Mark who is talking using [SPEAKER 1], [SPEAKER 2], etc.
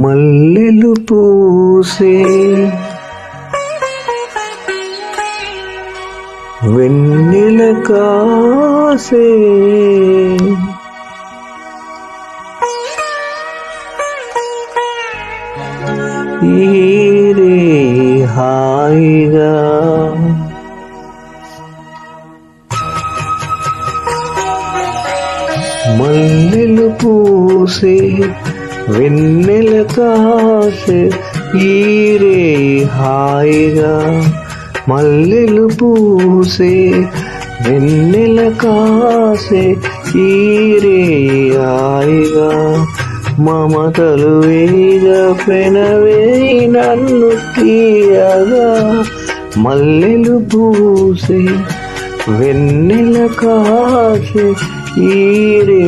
[SPEAKER 1] మల్లెలు పూసే వెన్నెల కాసే ఈరే హాయిగా మల్లెలు పూసే వెన్నెల కాసే ఈరే హాయిగా మల్లెలు పూసే వెన్నెల కాసే ఈరే హాయిగా మమతలు వేగా పెనవే నన్ను తీయగా మల్లెలు పూసే వెన్నెల కాసే ఈరే